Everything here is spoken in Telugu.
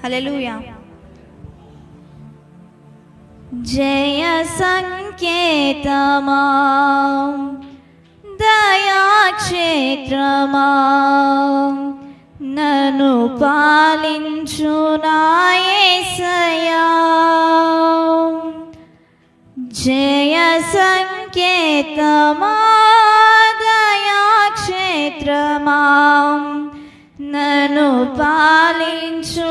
హలెలుయా జయ సంకేతమా దయాక్షేత్రమా నను పాలించు నాయసయా జయ సంకేతమా దయాక్షేత్రమా నన్ను పాలించు